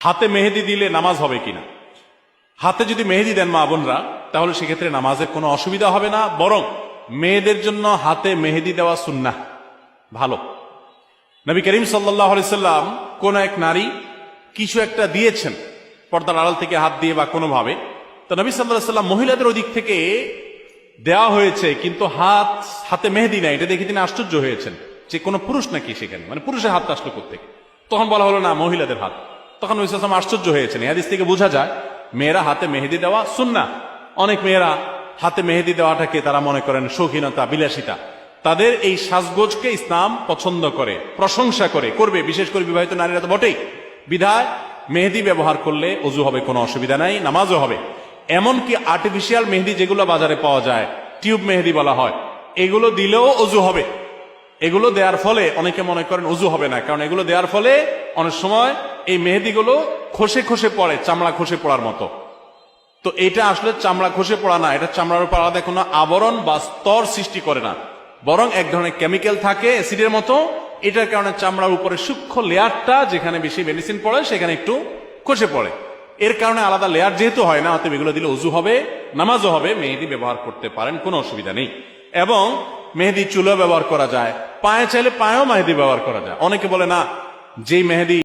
হাতে মেহেদি দিলে নামাজ হবে কিনা? হাতে যদি মেহেদি দেন মা বোনরা, তাহলে সেক্ষেত্রে নামাজের কোনো অসুবিধা হবে না, বরং মেয়েদের জন্য হাতে মেহেদি দেওয়া সুন্নাহ। ভালো। নবী করিম সাল্লাম কোন এক নারী কিছু একটা দিয়েছেন, পর্দার আড়াল থেকে হাত দিয়ে বা কোনোভাবে। তো নবী সাল্লাহ সাল্লাম মহিলাদের ওদিক থেকে দেওয়া হয়েছে, কিন্তু হাত, হাতে মেহেদি নাই। এটা দেখে তিনি আশ্চর্য হয়েছেন যে কোনো পুরুষ নাকি সেখানে মানে পুরুষের হাত আসলো করতে তখন বলা হলো, না, মহিলাদের হাত। তখন নবী সাল্লাম আশ্চর্য হয়েছেন হাদিস থেকে বোঝা যায়, মেয়েরা হাতে মেহেদি দেওয়া সুন্না অনেক মেয়েরা হাতে মেহেদি দেওয়াটাকে তারা মনে করেন শৌখিনতা, বিলাসিতা। তাদের এই সাজগোজকে ইসলাম পছন্দ করে, প্রশংসা করে, করবে, বিশেষ করে বিবাহিত নারীরা তো বটেই। বিধায় মেহেদি ব্যবহার করলে অজু হবে, কোনো অসুবিধা নাই, নামাজও হবে। এমনকি আর্টিফিশিয়াল মেহেদি যেগুলো বাজারে পাওয়া যায় টিউব মেহেদি বলা হয়, এগুলো দিলেও অজু হবে। এগুলো দেওয়ার ফলে অনেকে মনে করেন অজু হবে না, কারণ এগুলো দেওয়ার ফলে অনেক সময় এই মেহেদিগুলো খসে খসে পড়ে, চামড়া খসে পড়ার মতো। তো এটা আসলে চামড়া খসে পড়া না, এটা চামড়ার উপর আলাদা কোনো আবরণ বা স্তর সৃষ্টি করে না। বরং এক ধরনের কেমিক্যাল থাকে অ্যাসিডের মতো। এটার কারণে চামড়ার উপরে সূক্ষ্ম লেয়ারটা, যেখানে বেশি মেডিসিন পড়ে, সেখানে একটু খসে পড়ে। এর কারণে আলাদা লেয়ার যেহেতু হয় না, অতএব এগুলো দিলে উজু হবে, নামাজও হবে, মেহেদি ব্যবহার করতে পারেন, কোনো অসুবিধা নেই। এবং মেহেদি চুলো ব্যবহার করা যায়। পায়ে চাইলে পায়েও মেহেদি ব্যবহার করা যায়। অনেকে বলে না, যেই মেহেদি